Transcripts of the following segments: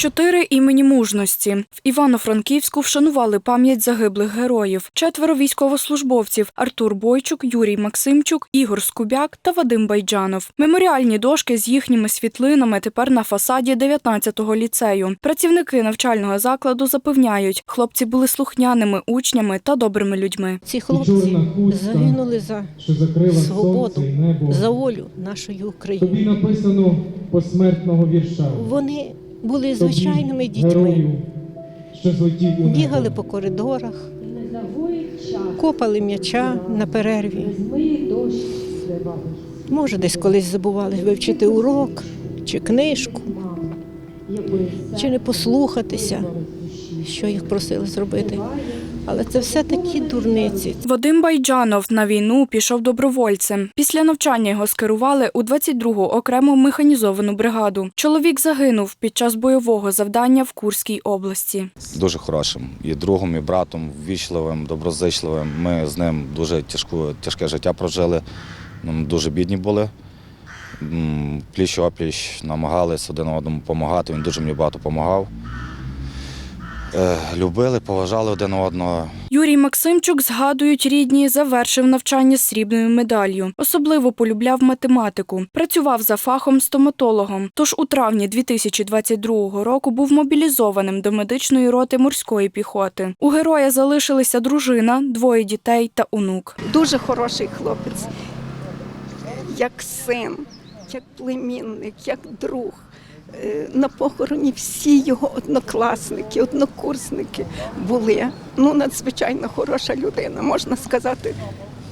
Чотири імені мужності в Івано-Франківську вшанували пам'ять загиблих героїв. Четверо військовослужбовців: Артур Бойчук, Юрій Максимчук, Ігор Скубяк та Вадим Байджанов. Меморіальні дошки з їхніми світлинами тепер на фасаді 19-го ліцею. Працівники навчального закладу запевняють, хлопці були слухняними учнями та добрими людьми. Ці хлопці загинули за що закрила свободу, небо. за волю нашої Тобі України. написано посмертного вірша. Вони були звичайними дітьми, бігали по коридорах, копали м'яча на перерві. Може, десь колись забували вивчити урок чи книжку, чи не послухатися, що їх просили зробити. Але це все такі дурниці. Вадим Байджанов на війну пішов добровольцем. Після навчання його скерували у 22-гу окрему механізовану бригаду. Чоловік загинув під час бойового завдання в Курській області. дуже хорошим. І другом, і братом, ввічливим, доброзичливим. Ми з ним дуже тяжку, тяжке життя прожили. Ми дуже бідні були. Пліч опліч намагались один одному допомагати. Він дуже мені багато допомагав. Е, Любили, поважали один одного. Юрій Максимчук, згадують рідні, завершив навчання з срібною медаллю. Особливо полюбляв математику. Працював за фахом стоматологом. Тож у травні 2022 року був мобілізованим до медичної роти морської піхоти. У героя залишилися дружина, двоє дітей та онук. Дуже хороший хлопець, як син, як племінник, як друг. Е, На похороні всі його однокласники, однокурсники були. Ну, надзвичайно хороша людина, можна сказати.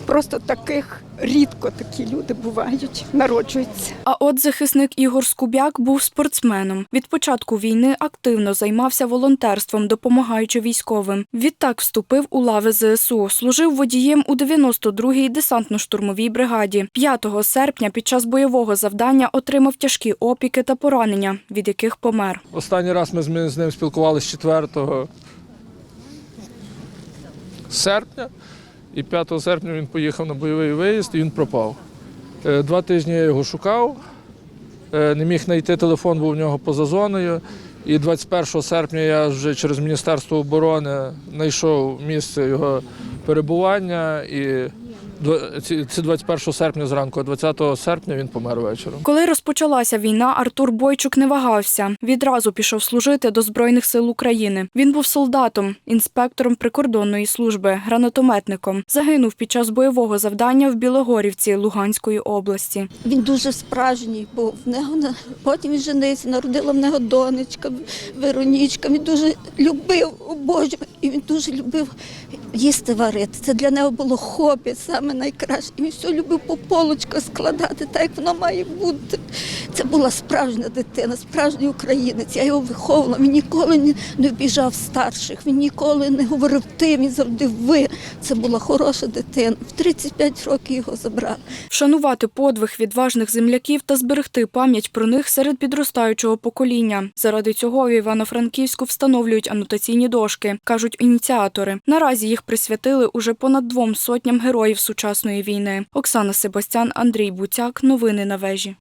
Просто таких рідко такі люди бувають, народжуються. А от захисник Ігор Скубяк був спортсменом. Від початку війни активно займався волонтерством, допомагаючи військовим. Відтак вступив у лави ЗСУ. Служив водієм у 92-й десантно-штурмовій бригаді. 5 серпня під час бойового завдання отримав тяжкі опіки та поранення, від яких помер. Останній раз ми з ним спілкувалися 4 серпня, і 5 серпня він поїхав на бойовий виїзд і він пропав. Е, Два тижні я його шукав, е, не міг знайти телефон, був у нього поза зоною. І 21 серпня я вже через Міністерство оборони знайшов місце його перебування. І це 21 серпня зранку, а 20 серпня він помер вечором. Коли розпочалася війна, Артур Бойчук не вагався. Відразу пішов служити до Збройних сил України. Він був солдатом, інспектором прикордонної служби, гранатометником. Загинув під час бойового завдання в Білогорівці Луганської області. Він дуже справжній був. В нього на- потім він женився, народила в нього донечка Веронічка. Він дуже любив обожнював, і він дуже любив їсти варити. Це для нього було хобі, саме найкраще. І він все любив по полочках складати, так як воно має бути. Це була справжня дитина, справжній українець. Я його виховувала. Він ніколи не, обіжав старших, він ніколи не говорив ти, він завжди ви. Це була хороша дитина. В 35 років його забрали. Вшанувати подвиг відважних земляків та зберегти пам'ять про них серед підростаючого покоління. Заради цього в Івано-Франківську встановлюють анотаційні дошки, кажуть ініціатори. Наразі їх присвятили уже понад двом сотням героїв сучасної війни. Оксана Себастян, Андрій Буцяк. Новини на вежі.